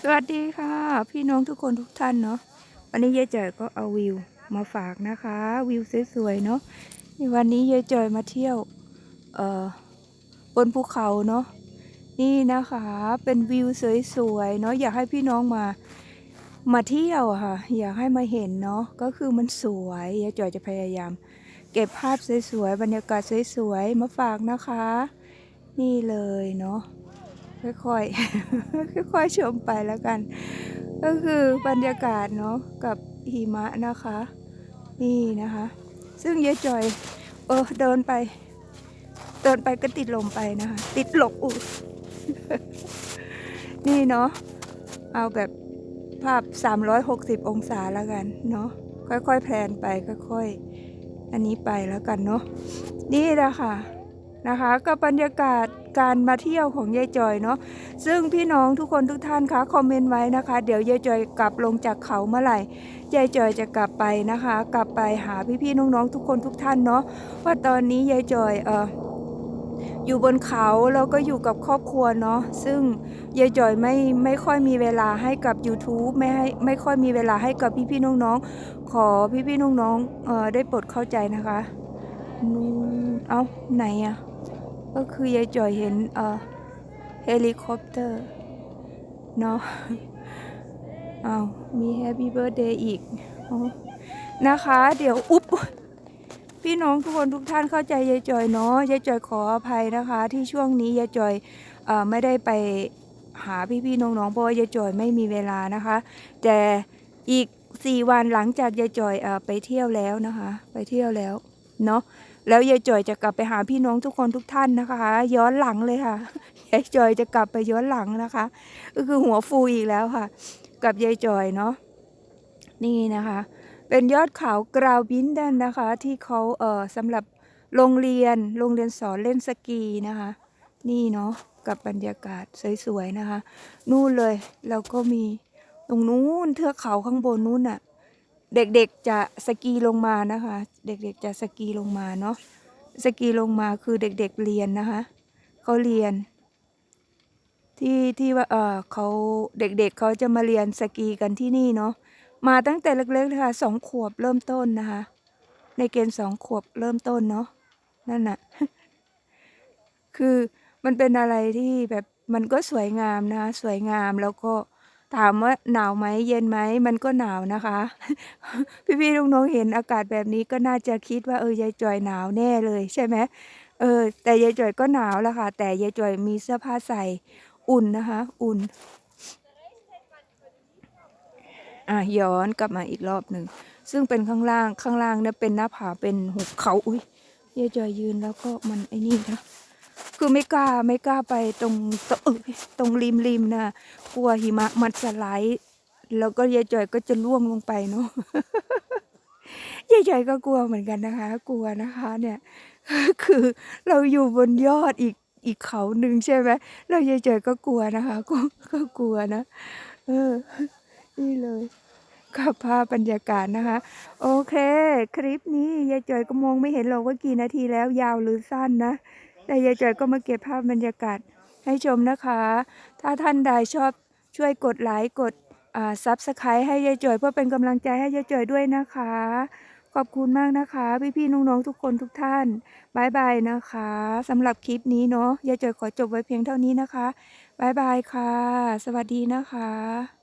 สวัสดีค่ะ พี่น้องทุกคนทุกท่านเนาะวันนี้ยายจ่อยก็เอาวิวมาฝากนะคะ วิวสวยๆเนาะวันนี้ยายจ่อยมาเที่ยวเอ่อบนภูเขาเนาะนี่นะคะเป็นวิวสวยๆเนาะอยากให้พี่น้องมามาเที่ยวค่ะ อยากให้มาเห็นเนาะก็คือมันสวยยายจ่อยจะพยายาม เก็บภาพสวยๆบรรยากาศสวยๆมาฝากนะคะ นี่เลยเนาะ ค่อยๆ ค่อยๆชมไปแล้วกัน ก็คือบรรยากาศเนาะกับหิมะนะคะ นี่นะคะ ซึ่งยายจอยเออเดินไป เดินไปก็ติดลมไปนะคะ ติดหลบอุนี่เนาะเอาแบบภาพ 360 องศาแล้วกันเนาะค่อยๆแพลนไปค่อยๆ อันนี้ไปแล้วกันเนาะนี่แหละค่ะ นะคะก็บบรรยากาศการมาเที่ยวของยายจอยเนาะซึ่งพี่น้องทุกคนทุกท่านคะคอมเมนต์ไว้นะคะ เดี๋ยวยายจอยกลับลงจากเขาเมื่อไหร่ยายจอยจะกลับไปนะคะ กลับไปหาพี่ๆน้องๆทุกคนทุกท่านเนาะว่าตอนนี้ยายจอยเอออยู่บนเขาแล้วก็อยู่กับครอบครัวเนาะซึ่งยายจอยไม่ไม่ค่อยมีเวลาให้กับ YouTube ไม่ให้ไม่ค่อยมีเวลาให้กับพี่ๆน้องๆขอพี่ๆน้องๆเออได้โปรดเข้าใจนะคะนู่นเอ้าไหนอะ ก็คือยายจ่อยเห็นเอ่อเฮลิคอปเตอร์เนาะอ้าวมีแฮปปี้เบิร์ดเดย์อีกอนะคะ เดี๋ยว อุ๊บพี่น้องทุกคนทุกท่านเข้าใจยายจอยเนาะยายจอยขออภัยนะคะ ที่ช่วงนี้ยายจอยเออไม่ได้ไปหาพี่ๆน้องๆเพราะว่ายายจอยไม่มีเวลานะคะ แต่อีกสี่วันหลังจากยายจอยเออไปเที่ยวแล้วนะคะ ไปเที่ยวแล้ว เนาะแล้วยายจอยจะกลับไปหาพี่น้องทุกคนทุกท่านนะคะ ย้อนหลังเลยค่ะยายจอยจะกลับไปย้อนหลังนะคะ ก็คือหัวฟูอีกแล้วค่ะ กับยายจอยเนาะนี่นะคะ เป็นยอดเขากราวบินดันนะคะ ที่เขาเอ่อสำหรับโรงเรียนโรงเรียนสอนเล่นสกีนะคะ นี่เนาะกับบรรยากาศสวยๆนะคะ นู่นเลยแล้วก็มีตรงนู้นเทือกเขาข้างบนนู้นน่ะ เด็กๆจะสกีลงมานะคะ เด็กๆจะสกีลงมาเนาะสกีลงมาคือเด็กๆเรียนนะคะเขาเรียน ที่ที่ว่าเออเขาเด็กๆเขาจะมาเรียนสกีกันที่นี่เนาะมาตั้งแต่เล็กๆเลยค่ะสองขวบเริ่มต้นนะคะ ในเกณฑ์สองขวบเริ่มต้นเนาะนั่นน่ะคือมันเป็นอะไรที่แบบมันก็สวยงามนะคะสวยงามแล้วก็ ถามว่าหนาวไหมเย็นไหมมันก็หนาวนะคะ พี่ๆน้องๆเห็นอากาศแบบนี้ก็น่าจะคิดว่าเออยายจอยหนาวแน่เลยใช่ไหมเออ แต่ยายจอยก็หนาวแล้วค่ะ แต่ยายจอยมีเสื้อผ้าใส่อุ่นนะคะ อุ่น อะย้อนกลับมาอีกรอบหนึ่งซึ่งเป็นข้างล่างข้างล่างเนี่ยเป็นหน้าผาเป็นหุบเขาอุ้ยยายจอยยืนแล้วก็มันไอ้นี่นะ คือไม่กล้าไม่กล้าไปตรงตรงตรงริมริมนะกลัวหิมะมันสไลด์แล้วก็ยายจอยก็จะล่วงลงไปเนาะยายจอยก็กลัวเหมือนกันนะคะ กลัวนะคะเนี่ย คือเราอยู่บนยอดอีกอีกเขาหนึ่งใช่ไหมแล้วยายจอยก็กลัวนะคะ ก็ก็กลัวนะ เออ นี่เลยกับภาพบรรยากาศนะคะ โอเค คลิปนี้ยายจอยก็มองไม่เห็นหรอกว่ากี่นาทีแล้วยาวหรือสั้นนะ แต่ยายจอยก็มาเก็บภาพบรรยากาศให้ชมนะคะ ถ้าท่านใดชอบช่วยกดไลค์กดอ่าซับสไครต์ให้ยายจอยเพื่อเป็นกำลังใจให้ยายจอยด้วยนะคะ ขอบคุณมากนะคะ พี่ๆน้องๆทุกคนทุกท่านบายบายนะคะสำหรับคลิปนี้เนาะยายจอยขอจบไว้เพียงเท่านี้นะคะบายบายค่ะ สวัสดีนะคะ